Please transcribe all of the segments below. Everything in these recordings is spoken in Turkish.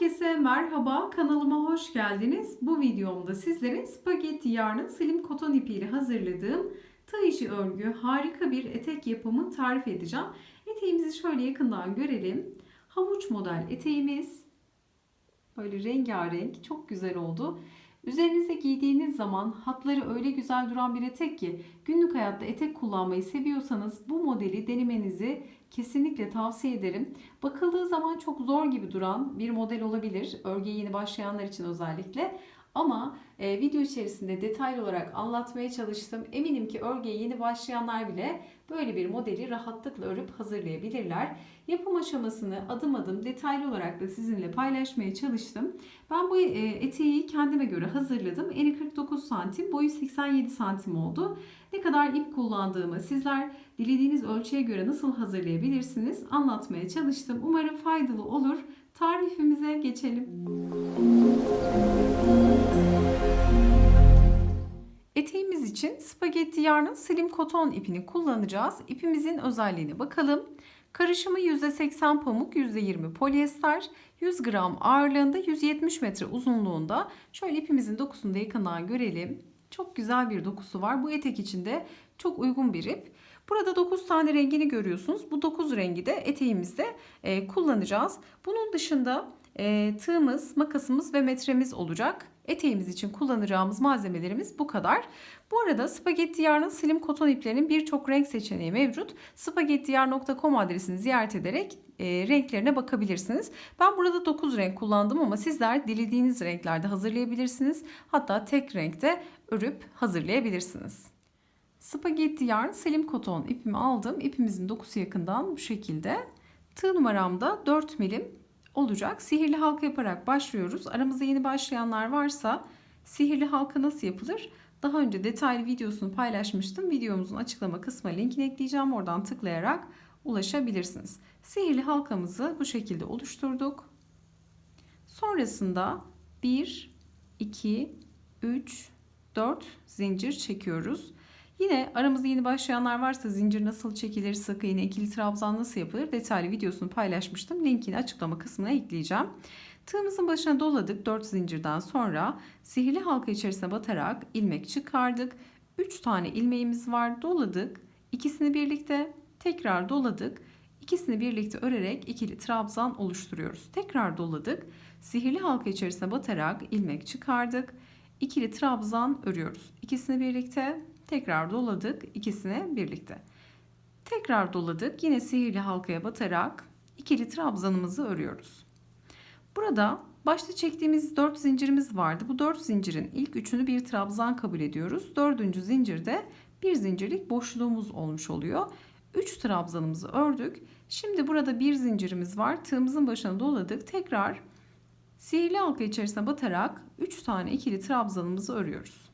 Herkese merhaba, kanalıma hoş geldiniz. Bu videomda sizlere spagetti yarnın slim koton ipiyle hazırladığım tığ işi örgü harika bir etek yapımı tarif edeceğim. Eteğimizi şöyle yakından görelim. Havuç model eteğimiz. Böyle rengarenk, çok güzel oldu. Üzerinize giydiğiniz zaman hatları öyle güzel duran bir etek ki günlük hayatta etek kullanmayı seviyorsanız bu modeli denemenizi kesinlikle tavsiye ederim. Bakıldığı zaman çok zor gibi duran bir model olabilir. Örgüye yeni başlayanlar için özellikle. Ama e, video içerisinde detaylı olarak anlatmaya çalıştım. Eminim ki örgüye yeni başlayanlar bile böyle bir modeli rahatlıkla örüp hazırlayabilirler. Yapım aşamasını adım adım detaylı olarak da sizinle paylaşmaya çalıştım. Ben bu e, eteği kendime göre hazırladım. Eni 49 santim, boyu 87 santim oldu. Ne kadar ip kullandığımı, sizler dilediğiniz ölçüye göre nasıl hazırlayabilirsiniz anlatmaya çalıştım. Umarım faydalı olur. Tarifimize geçelim. Eteğimiz için spagetti yarnın slim koton ipini kullanacağız. İpimizin özelliğine bakalım. Karışımı %80 pamuk, %20 polyester, 100 gram ağırlığında, 170 metre uzunluğunda. Şöyle ipimizin dokusunu da yakından görelim. Çok güzel bir dokusu var. Bu etek için de çok uygun bir ip. Burada 9 tane rengini görüyorsunuz. Bu 9 rengi de eteğimizde e, kullanacağız. Bunun dışında e, tığımız, makasımız ve metremiz olacak. Eteğimiz için kullanacağımız malzemelerimiz bu kadar. Bu arada spagetti yarnın slim koton iplerinin birçok renk seçeneği mevcut. spagettiyar.com adresini ziyaret ederek e, renklerine bakabilirsiniz. Ben burada 9 renk kullandım ama sizler dilediğiniz renklerde hazırlayabilirsiniz. Hatta tek renkte örüp hazırlayabilirsiniz. Spagetti yarn slim koton ipimi aldım. İpimizin dokusu yakından bu şekilde. Tığ numaramda 4 milim olacak. Sihirli halka yaparak başlıyoruz. Aramızda yeni başlayanlar varsa sihirli halka nasıl yapılır? Daha önce detaylı videosunu paylaşmıştım. Videomuzun açıklama kısmına linkini ekleyeceğim. Oradan tıklayarak ulaşabilirsiniz. Sihirli halkamızı bu şekilde oluşturduk. Sonrasında 1, 2, 3, 4 zincir çekiyoruz. Yine aramızda yeni başlayanlar varsa zincir nasıl çekilir, sık iğne, ikili trabzan nasıl yapılır detaylı videosunu paylaşmıştım. Linkini açıklama kısmına ekleyeceğim. Tığımızın başına doladık 4 zincirden sonra sihirli halka içerisine batarak ilmek çıkardık. 3 tane ilmeğimiz var doladık. İkisini birlikte tekrar doladık. İkisini birlikte örerek ikili trabzan oluşturuyoruz. Tekrar doladık. Sihirli halka içerisine batarak ilmek çıkardık. İkili trabzan örüyoruz. İkisini birlikte Tekrar doladık ikisini birlikte. Tekrar doladık. Yine sihirli halkaya batarak ikili trabzanımızı örüyoruz. Burada başta çektiğimiz 4 zincirimiz vardı. Bu 4 zincirin ilk üçünü bir trabzan kabul ediyoruz. Dördüncü zincirde bir zincirlik boşluğumuz olmuş oluyor. 3 trabzanımızı ördük. Şimdi burada bir zincirimiz var. Tığımızın başına doladık. Tekrar sihirli halka içerisine batarak 3 tane ikili trabzanımızı örüyoruz.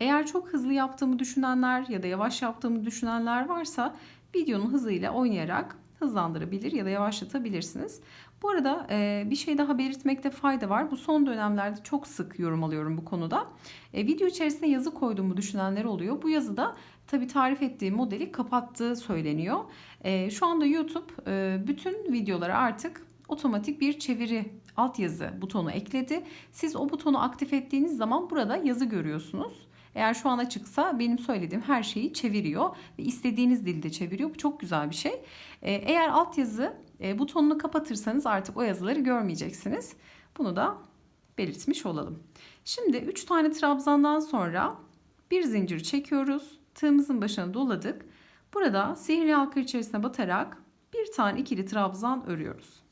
Eğer çok hızlı yaptığımı düşünenler ya da yavaş yaptığımı düşünenler varsa videonun hızıyla oynayarak hızlandırabilir ya da yavaşlatabilirsiniz. Bu arada e, bir şey daha belirtmekte fayda var. Bu son dönemlerde çok sık yorum alıyorum bu konuda. E, video içerisinde yazı koyduğumu düşünenler oluyor. Bu yazıda tabii tarif ettiğim modeli kapattığı söyleniyor. E, şu anda YouTube bütün videolara artık otomatik bir çeviri altyazı butonu ekledi. Siz o butonu aktif ettiğiniz zaman burada yazı görüyorsunuz. Eğer şu an açıksa benim söylediğim her şeyi çeviriyor ve istediğiniz dilde çeviriyor. Bu çok güzel bir şey. Ee, eğer altyazı e, butonunu kapatırsanız artık o yazıları görmeyeceksiniz. Bunu da belirtmiş olalım. Şimdi 3 tane trabzandan sonra bir zincir çekiyoruz. Tığımızın başına doladık. Burada sihirli halka içerisine batarak bir tane ikili trabzan örüyoruz.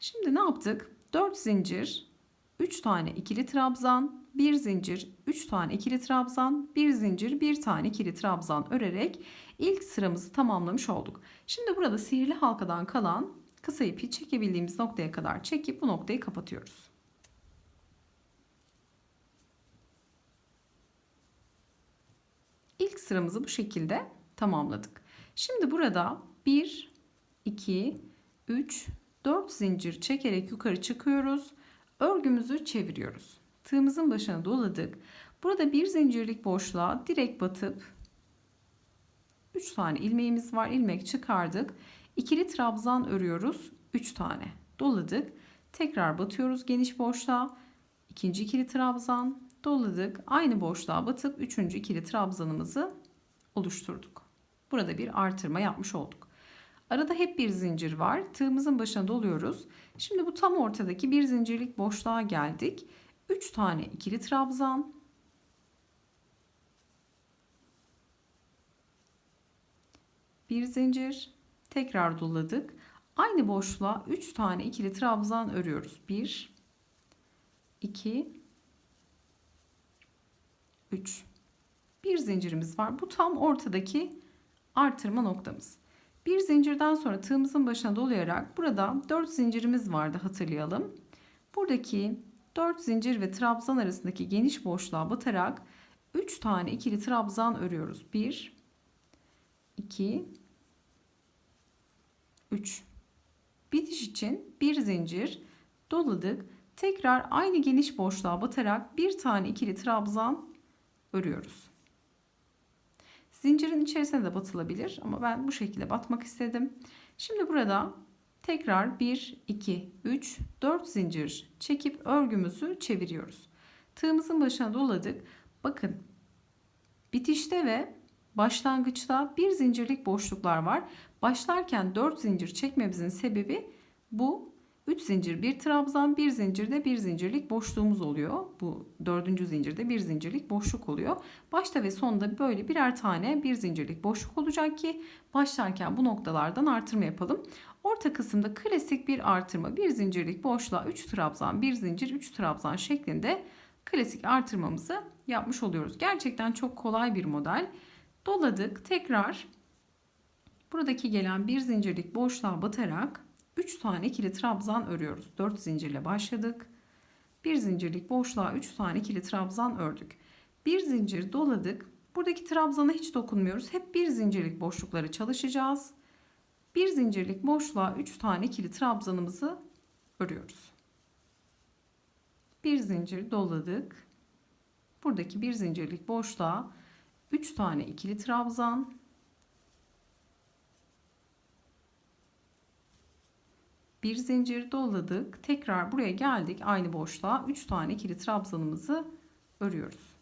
Şimdi ne yaptık? 4 zincir, 3 tane ikili trabzan, bir zincir, 3 tane ikili trabzan, bir zincir, bir tane ikili trabzan örerek ilk sıramızı tamamlamış olduk. Şimdi burada sihirli halkadan kalan kısa ipi çekebildiğimiz noktaya kadar çekip bu noktayı kapatıyoruz. İlk sıramızı bu şekilde tamamladık. Şimdi burada 1, 2, 3, 4 zincir çekerek yukarı çıkıyoruz. Örgümüzü çeviriyoruz tığımızın başına doladık. Burada bir zincirlik boşluğa direkt batıp 3 tane ilmeğimiz var. ilmek çıkardık. İkili trabzan örüyoruz. 3 tane. doladık. Tekrar batıyoruz geniş boşluğa. İkinci ikili trabzan doladık. Aynı boşluğa batıp üçüncü ikili trabzanımızı oluşturduk. Burada bir artırma yapmış olduk. Arada hep bir zincir var. Tığımızın başına doluyoruz. Şimdi bu tam ortadaki bir zincirlik boşluğa geldik. 3 tane ikili trabzan. Bir zincir. Tekrar doladık. Aynı boşluğa 3 tane ikili trabzan örüyoruz. 1 2 3 Bir zincirimiz var. Bu tam ortadaki artırma noktamız. Bir zincirden sonra tığımızın başına dolayarak burada 4 zincirimiz vardı hatırlayalım. Buradaki 4 zincir ve trabzan arasındaki geniş boşluğa batarak 3 tane ikili trabzan örüyoruz. 1 2 3 Bitiş için bir zincir doladık. Tekrar aynı geniş boşluğa batarak bir tane ikili trabzan örüyoruz. Zincirin içerisine de batılabilir ama ben bu şekilde batmak istedim. Şimdi burada tekrar 1, 2, 3, 4 zincir çekip örgümüzü çeviriyoruz. Tığımızın başına doladık. Bakın bitişte ve başlangıçta bir zincirlik boşluklar var. Başlarken 4 zincir çekmemizin sebebi bu 3 zincir bir trabzan bir zincirde bir zincirlik boşluğumuz oluyor. Bu dördüncü zincirde bir zincirlik boşluk oluyor. Başta ve sonda böyle birer tane bir zincirlik boşluk olacak ki başlarken bu noktalardan artırma yapalım. Orta kısımda klasik bir artırma bir zincirlik boşluğa 3 trabzan bir zincir 3 trabzan şeklinde klasik artırmamızı yapmış oluyoruz. Gerçekten çok kolay bir model. Doladık tekrar buradaki gelen bir zincirlik boşluğa batarak 3 tane ikili trabzan örüyoruz. 4 zincirle başladık. Bir zincirlik boşluğa 3 tane ikili trabzan ördük. Bir zincir doladık. Buradaki trabzana hiç dokunmuyoruz. Hep bir zincirlik boşlukları çalışacağız. Bir zincirlik boşluğa 3 tane ikili trabzanımızı örüyoruz. Bir zincir doladık. Buradaki bir zincirlik boşluğa 3 tane ikili trabzan bir zincir doladık. Tekrar buraya geldik. Aynı boşluğa 3 tane ikili trabzanımızı örüyoruz.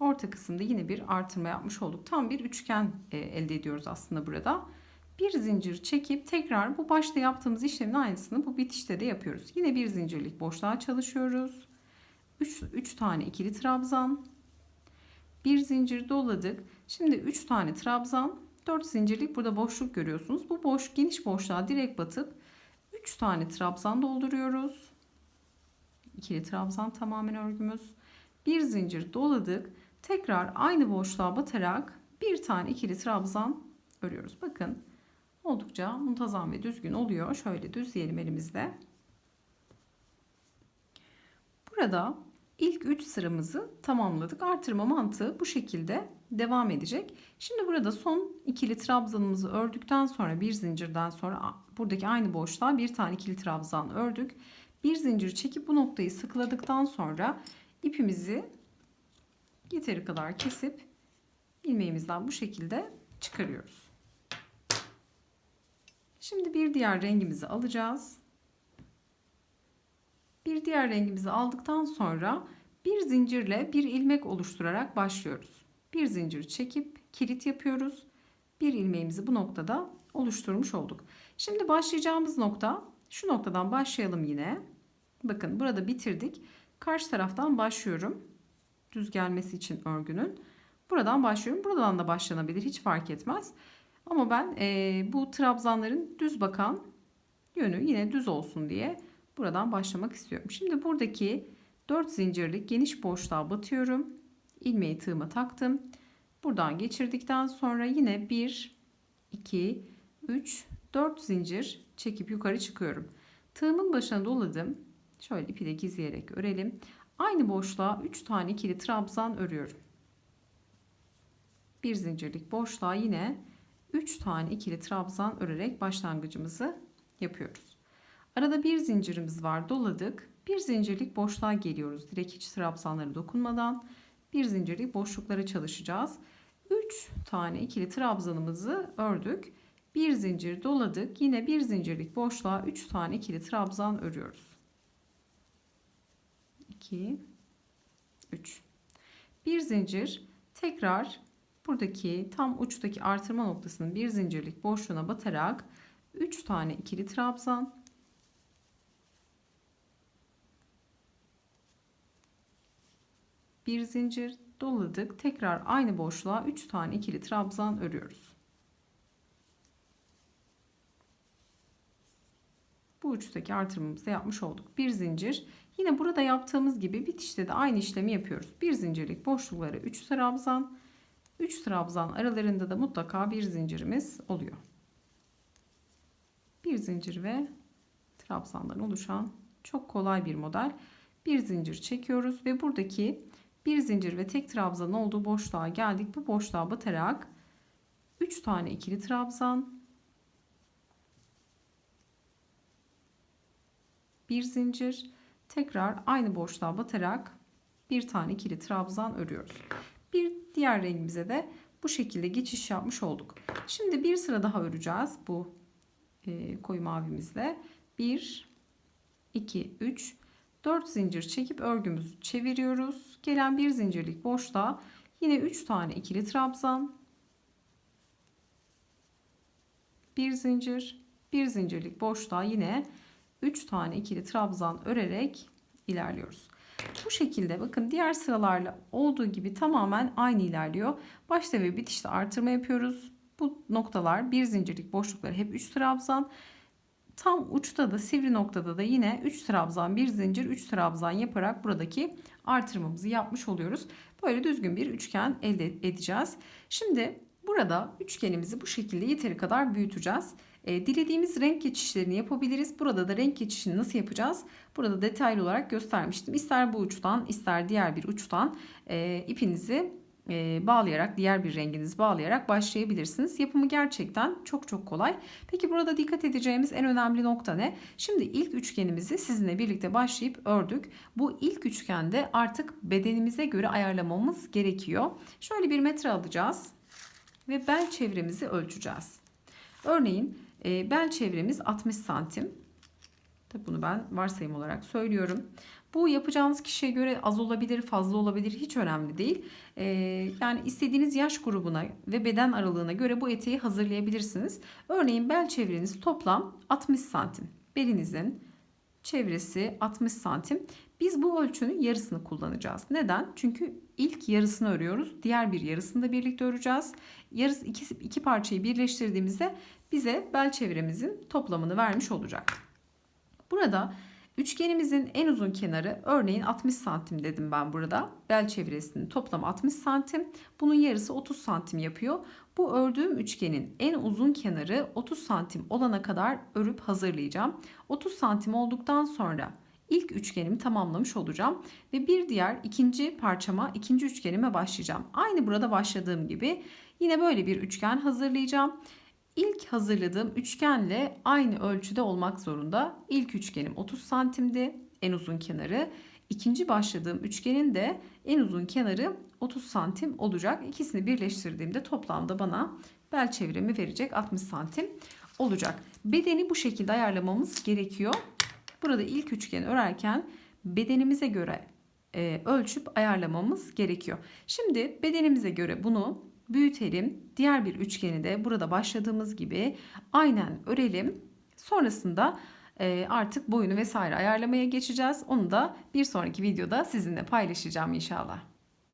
Orta kısımda yine bir artırma yapmış olduk. Tam bir üçgen e, elde ediyoruz aslında burada. Bir zincir çekip tekrar bu başta yaptığımız işlemin aynısını bu bitişte de yapıyoruz. Yine bir zincirlik boşluğa çalışıyoruz. 3, 3 tane ikili trabzan. Bir zincir doladık. Şimdi 3 tane trabzan 4 zincirlik burada boşluk görüyorsunuz. Bu boş geniş boşluğa direkt batıp 3 tane trabzan dolduruyoruz. İkili trabzan tamamen örgümüz. Bir zincir doladık. Tekrar aynı boşluğa batarak bir tane ikili trabzan örüyoruz. Bakın oldukça muntazam ve düzgün oluyor. Şöyle düzleyelim elimizde. Burada ilk 3 sıramızı tamamladık. Artırma mantığı bu şekilde devam edecek. Şimdi burada son ikili trabzanımızı ördükten sonra bir zincirden sonra buradaki aynı boşluğa bir tane ikili trabzan ördük. Bir zincir çekip bu noktayı sıkıladıktan sonra ipimizi yeteri kadar kesip ilmeğimizden bu şekilde çıkarıyoruz. Şimdi bir diğer rengimizi alacağız. Bir diğer rengimizi aldıktan sonra bir zincirle bir ilmek oluşturarak başlıyoruz bir zincir çekip kilit yapıyoruz. Bir ilmeğimizi bu noktada oluşturmuş olduk. Şimdi başlayacağımız nokta şu noktadan başlayalım yine. Bakın burada bitirdik. Karşı taraftan başlıyorum. Düz gelmesi için örgünün. Buradan başlıyorum. Buradan da başlanabilir. Hiç fark etmez. Ama ben e, bu trabzanların düz bakan yönü yine düz olsun diye buradan başlamak istiyorum. Şimdi buradaki 4 zincirlik geniş boşluğa batıyorum ilmeği tığıma taktım. Buradan geçirdikten sonra yine 1, 2, 3, 4 zincir çekip yukarı çıkıyorum. Tığımın başına doladım. Şöyle ipi de gizleyerek örelim. Aynı boşluğa 3 tane ikili trabzan örüyorum. Bir zincirlik boşluğa yine 3 tane ikili trabzan örerek başlangıcımızı yapıyoruz. Arada bir zincirimiz var doladık. Bir zincirlik boşluğa geliyoruz. Direkt hiç trabzanlara dokunmadan bir zincirlik boşluklara çalışacağız. 3 tane ikili trabzanımızı ördük. Bir zincir doladık. Yine bir zincirlik boşluğa 3 tane ikili trabzan örüyoruz. 2 3 Bir zincir tekrar buradaki tam uçtaki artırma noktasının bir zincirlik boşluğuna batarak 3 tane ikili trabzan bir zincir doladık. Tekrar aynı boşluğa 3 tane ikili trabzan örüyoruz. Bu uçtaki artırmamızı yapmış olduk. Bir zincir. Yine burada yaptığımız gibi bitişte de aynı işlemi yapıyoruz. Bir zincirlik boşluklara 3 trabzan. 3 trabzan aralarında da mutlaka bir zincirimiz oluyor. Bir zincir ve trabzandan oluşan çok kolay bir model. Bir zincir çekiyoruz ve buradaki bir zincir ve tek trabzan olduğu boşluğa geldik. Bu boşluğa batarak 3 tane ikili trabzan, bir zincir, tekrar aynı boşluğa batarak bir tane ikili trabzan örüyoruz. Bir diğer rengimize de bu şekilde geçiş yapmış olduk. Şimdi bir sıra daha öreceğiz bu koyu mavimizle. 1 2 3 4 zincir çekip örgümüzü çeviriyoruz. Gelen bir zincirlik boşluğa yine 3 tane ikili trabzan, bir zincir, bir zincirlik boşluğa yine 3 tane ikili trabzan örerek ilerliyoruz. Bu şekilde bakın diğer sıralarla olduğu gibi tamamen aynı ilerliyor. Başta ve bitişte artırma yapıyoruz. Bu noktalar bir zincirlik boşlukları hep 3 trabzan. Tam uçta da sivri noktada da yine 3 trabzan, bir zincir, 3 trabzan yaparak buradaki artırmamızı yapmış oluyoruz. Böyle düzgün bir üçgen elde edeceğiz. Şimdi burada üçgenimizi bu şekilde yeteri kadar büyüteceğiz. E, dilediğimiz renk geçişlerini yapabiliriz. Burada da renk geçişini nasıl yapacağız? Burada detaylı olarak göstermiştim. İster bu uçtan ister diğer bir uçtan e, ipinizi e, bağlayarak diğer bir renginizi bağlayarak başlayabilirsiniz. Yapımı gerçekten çok çok kolay. Peki burada dikkat edeceğimiz en önemli nokta ne? Şimdi ilk üçgenimizi sizinle birlikte başlayıp ördük. Bu ilk üçgende artık bedenimize göre ayarlamamız gerekiyor. Şöyle bir metre alacağız ve bel çevremizi ölçeceğiz. Örneğin e, bel çevremiz 60 santim. Tabi bunu ben varsayım olarak söylüyorum. Bu yapacağınız kişiye göre az olabilir, fazla olabilir hiç önemli değil. Ee, yani istediğiniz yaş grubuna ve beden aralığına göre bu eteği hazırlayabilirsiniz. Örneğin bel çevreniz toplam 60 santim. Belinizin çevresi 60 santim. Biz bu ölçünün yarısını kullanacağız. Neden? Çünkü ilk yarısını örüyoruz. Diğer bir yarısını da birlikte öreceğiz. Yarısı iki, iki parçayı birleştirdiğimizde bize bel çevremizin toplamını vermiş olacak. Burada Üçgenimizin en uzun kenarı örneğin 60 santim dedim ben burada. Bel çevresinin toplam 60 santim. Bunun yarısı 30 santim yapıyor. Bu ördüğüm üçgenin en uzun kenarı 30 santim olana kadar örüp hazırlayacağım. 30 santim olduktan sonra ilk üçgenimi tamamlamış olacağım. Ve bir diğer ikinci parçama ikinci üçgenime başlayacağım. Aynı burada başladığım gibi yine böyle bir üçgen hazırlayacağım. İlk hazırladığım üçgenle aynı ölçüde olmak zorunda. İlk üçgenim 30 santimdi en uzun kenarı. İkinci başladığım üçgenin de en uzun kenarı 30 santim olacak. İkisini birleştirdiğimde toplamda bana bel çevremi verecek 60 santim olacak. Bedeni bu şekilde ayarlamamız gerekiyor. Burada ilk üçgeni örerken bedenimize göre e, ölçüp ayarlamamız gerekiyor. Şimdi bedenimize göre bunu büyütelim. Diğer bir üçgeni de burada başladığımız gibi aynen örelim. Sonrasında e, artık boyunu vesaire ayarlamaya geçeceğiz. Onu da bir sonraki videoda sizinle paylaşacağım inşallah.